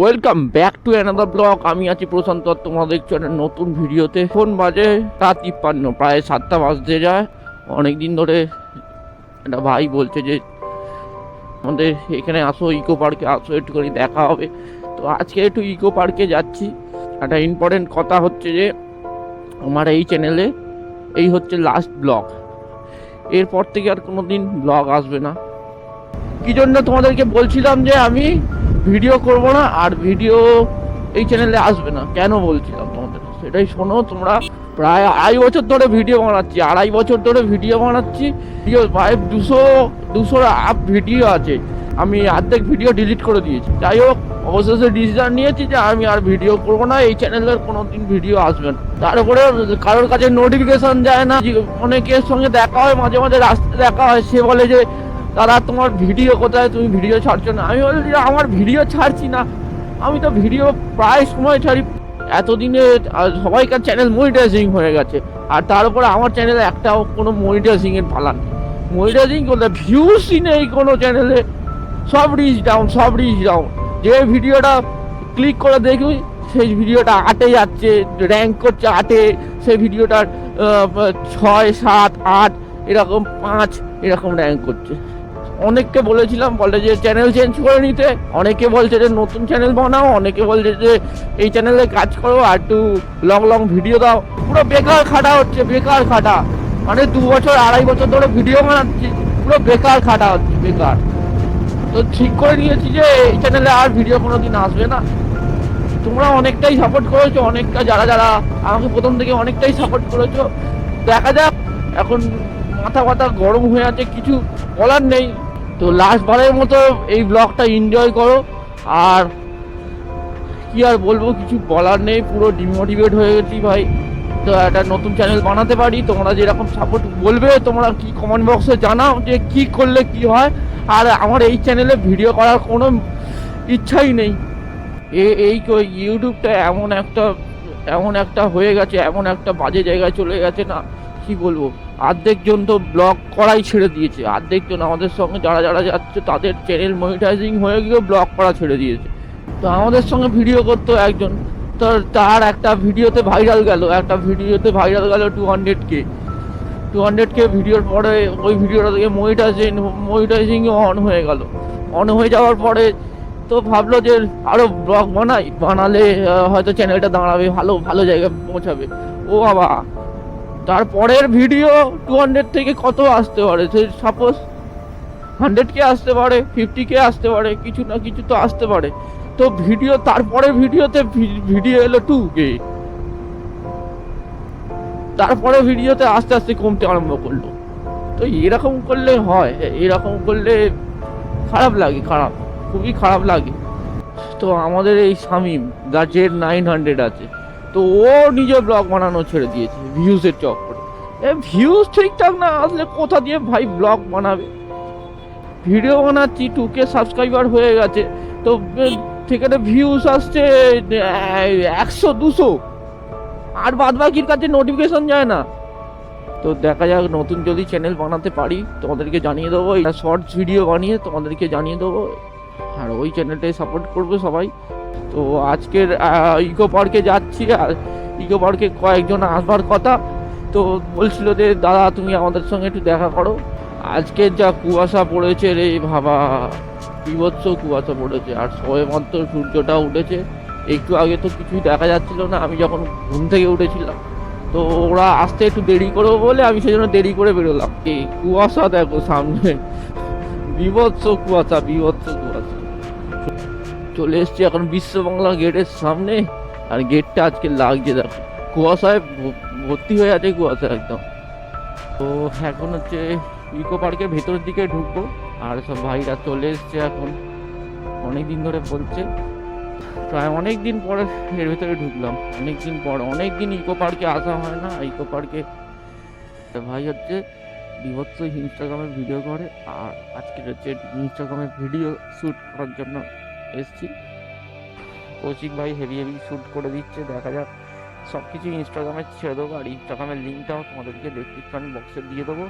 Welcome back to another blog আমি আছি প্রশান্ত, তোমরা দেখছ একটা নতুন ভিডিওতে। ফোন বাজে রাত তিপ্পান্ন, প্রায় সাতটা বাজতে যায়। অনেক দিন ধরে একটা ভাই বলছে যে, আমাদের এখানে আসো, ইকো পার্কে আসো, একটু করে দেখা হবে। তো আজকে একটু ইকো পার্কে যাচ্ছি। একটা ইম্পর্টেন্ট কথা হচ্ছে যে, আমার এই চ্যানেলে এই হচ্ছে লাস্ট ব্লগ এরপর থেকে আর কোনো দিন ব্লগ আসবে না। কি জন্য তোমাদেরকে বলছিলাম যে, আমি ভিডিও করব না, আর ভিডিও এই চ্যানেলে আসবে না। কেন বলছিলাম তোমাদের? সেটাই শোনো, তোমরা প্রায় আড়াই বছর ধরে ভিডিও বানাচ্ছি, আড়াই বছর ধরে ভিডিও বানাচ্ছি। ভিডিও প্রায় দুশো, দুশোর আপ ভিডিও আছে। আমি অর্ধেক ভিডিও ডিলিট করে দিয়েছি। যাই হোক, অবশেষে ডিসিশন নিয়েছি যে আমি আর ভিডিও করব না, এই চ্যানেলের কোনো দিন ভিডিও আসবে না। তারপরে কারোর কাছে নোটিফিকেশন যায় না অনেকের সঙ্গে দেখা হয়, মাঝে মাঝে রাস্তায় দেখা হয়, সে বলে যে দাদা, তোমার ভিডিও কোথায়? তুমি ভিডিও ছাড়ছো না। আমি বলছি, আমার ভিডিও ছাড়ছি না। আমি তো ভিডিও প্রায় সময় ছাড়ি। এতদিনে সবাইকার চ্যানেল মনিটাইজিং হয়ে গেছে। আর তার উপরে আমার চ্যানেলে একটাও কোনো মনিটাইজিং এর পালা নেই। মনিটাইজিং করলে ভিউসই নেই কোনো চ্যানেলে সব রিচ ডাউন সব রিচ ডাউন যে ভিডিওটা ক্লিক করে দেখি সেই ভিডিওটা আটে যাচ্ছে র্যাঙ্ক করছে আটে। সেই ভিডিওটার ছয়, সাত, আট, এরকম পাঁচ, এরকম র্যাঙ্ক করছে। অনেককে বলেছিলাম, বলে যে চ্যানেল চেঞ্জ করে নিতে। অনেকে বলছে যে নতুন চ্যানেল বানাও, অনেকে বলছে যে এই চ্যানেলে কাজ করো, আর একটু লং লং ভিডিও দাও। পুরো বেকার খাটা হচ্ছে, বেকার খাটা। মানে দু বছর, আড়াই বছর ধরে ভিডিও বানাচ্ছি, পুরো বেকার খাটা হচ্ছে, বেকার। তো ঠিক করে নিয়েছি যে এই চ্যানেলে আর ভিডিও কোনো দিন আসবে না। তোমরা অনেকটাই সাপোর্ট করেছ, অনেকটা যারা যারা আমাকে প্রথম থেকে অনেকটাই সাপোর্ট করেছ। দেখা যাক, এখন মাথা মাথা গরম হয়ে আছে, কিছু বলার নেই। তো লাস্ট বারের মতো এই ব্লগটা এনজয় করো। আর কি আর বলব, কিছু বলার নেই, পুরো ডিমোটিভেট হয়ে গেছি ভাই। তো একটা নতুন চ্যানেল বানাতে পারি, তোমরা যেরকম সাপোর্ট বলবে, তোমরা কি কমেন্ট বক্সে জানাও যে কি করলে কি হয়। আর আমার এই চ্যানেলে ভিডিও করার কোনো ইচ্ছাই নেই। এ- এই ইউটিউবটা এমন একটা এমন একটা হয়ে গেছে, এমন একটা বাজে জায়গায় চলে গেছে না, কি বলব? অর্ধেক জন তো ব্লগ করাই ছেড়ে দিয়েছে। অর্ধেক জন আমাদের সঙ্গে যারা যারা যাচ্ছে, তাদের চ্যানেল মনিটাইজিং হয়ে গিয়েও ব্লগ করা ছেড়ে দিয়েছে। তো আমাদের সঙ্গে ভিডিও করতো একজন। তো তার একটা ভিডিওতে ভাইরাল গেল। একটা ভিডিওতে ভাইরাল গেল two hundred K two hundred K ভিডিওর পরে ওই ভিডিওটা থেকে মনিটাইজিং মনিটাইজিং অন হয়ে গেল। অন হয়ে যাওয়ার পরে তো ভাবলো যে আরও ব্লগ বানাই। বানালে হয়তো চ্যানেলটা দাঁড়াবে, ভালো ভালো জায়গায় পৌঁছাবে। ও বাবা তারপরের ভিডিও টু হান্ড্রেড থেকে কত আসতে পারে? সে সাপোজ হান্ড্রেড কে আসতে পারে ফিফটি কে আসতে পারে, কিছু না কিছু তো আসতে পারে। তো ভিডিও তারপরে ভিডিওতে ভিডিও এলো টু কে তারপরে ভিডিওতে আস্তে আস্তে কমতে আরম্ভ করল। তো এরকম করলে হয়, এরকম করলে খারাপ লাগে, খারাপ, খুবই খারাপ লাগে। তো আমাদের এই শামিম জেড নাইন হান্ড্রেড আছে। তো ও নিজে ব্লগ বানানো ছেড়ে দিয়েছে ভিউজের চক্করে ভিউজ ঠিকঠাক না আসলে কোথা দিয়ে ভাই ব্লগ বানাবে? ভিডিও বানাচ্ছি টু কে সাবস্ক্রাইবার হয়ে গেছে, তো সেখানে ভিউজ আসছে একশো, দুশো। আর বাদ বাকির কাছে নোটিফিকেশন যায় না। তো দেখা যাক, নতুন যদি চ্যানেল বানাতে পারি, তোমাদেরকে জানিয়ে দেবো, এটা শর্টস ভিডিও বানিয়ে তোমাদেরকে জানিয়ে দেবো। আর ওই চ্যানেলটাই সাপোর্ট করবে সবাই। তো আজকের ইকো পার্কে যাচ্ছি, আর ইকো পার্কে কয়েকজন আসবার কথা। তো বলছিল যে, দাদা, তুমি আমাদের সঙ্গে একটু দেখা করো। আজকে যা কুয়াশা পড়েছে রে বাবা, বিভৎস কুয়াশা পড়েছে। আর সবে মাত্র সূর্যটা উঠেছে। একটু আগে তো কিছুই দেখা যাচ্ছিল না। আমি যখন ঘুম থেকে উঠেছিলাম, তো ওরা আসতে একটু দেরি করব বলে আমি সেজন্য দেরি করে বেরোলাম। এই কুয়াশা দেখো সামনে। বিভৎস কুয়াশা বিভৎস কুয়াশা। চলে এসছি এখন বিশ্ব বাংলা গেটের সামনে। আর গেটটা আজকে লাগছে দেখো কুয়াশায় ভর্তি হয়ে আছে কুয়াশা একদম। তো এখন হচ্ছে ইকো পার্কের ভেতরের দিকে ঢুকবো। আর সব ভাইরা চলে এসছে এখন। অনেক দিন ধরে বলছে। প্রায় অনেক দিন পরে এর ভেতরে ঢুকলাম। অনেক দিন পর, অনেক দিন ইকো পার্কে আসা হয় না। ইকো পার্কে ভাই হচ্ছে বিভৎস ইনস্টাগ্রামে ভিডিও করে। আর আজকে হচ্ছে ইনস্টাগ্রামে ভিডিও শ্যুট করার জন্য এসছি। কৌশিক ভাই হেভি হেভি শ্যুট করে দিচ্ছে, দেখা যাক। সব কিছু ইনস্টাগ্রামে ছেড়ে দেবো আর ইনস্টাগ্রামের লিঙ্কটাও তোমাদেরকে ডেসক্রিপশন বক্সে দিয়ে দেবো।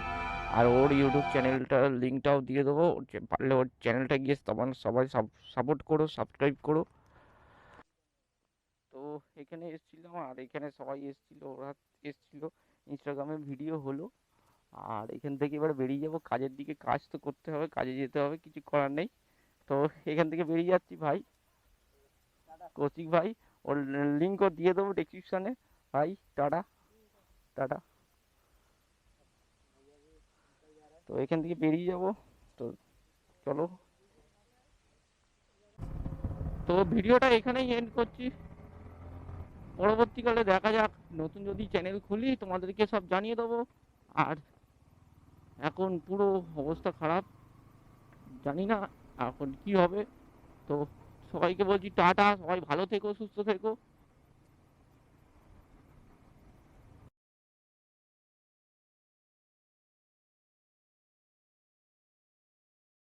আর ওর ইউটিউব চ্যানেলটার লিঙ্কটাও দিয়ে দেবো। পারলে ওর চ্যানেলটা গিয়ে তখন সবাই সাপোর্ট করো সাবস্ক্রাইব করো। তো এখানে এসেছিলাম আর এখানে সবাই এসেছিল, ওরা এসেছিল। ইনস্টাগ্রামে ভিডিও হলো। আর এখান থেকে এবার বেরিয়ে যাব। কাজের দিকে কাজ তো করতে হবে, কাজে যেতে হবে, কিছু করার নেই। তো এখান থেকে বেরিয়ে যাচ্ছি ভাই। কৌশিক ভাই, ওর লিঙ্কও দিয়ে দেবো ডেসক্রিপশানে ভাই, টাটা। টাটা। তো এখান থেকে বেরিয়ে যাব। তো চলো। তো ভিডিওটা এখানেই এন্ড করছি। পরবর্তীকালে দেখা যাক, নতুন যদি চ্যানেল খুলি, তোমাদেরকে সব জানিয়ে দেবো। আর এখন পুরো অবস্থা খারাপ। জানি না এখন কি হবে? তো সবাইকে বলছি টাটা সবাই ভালো থেকো সুস্থ থেকো।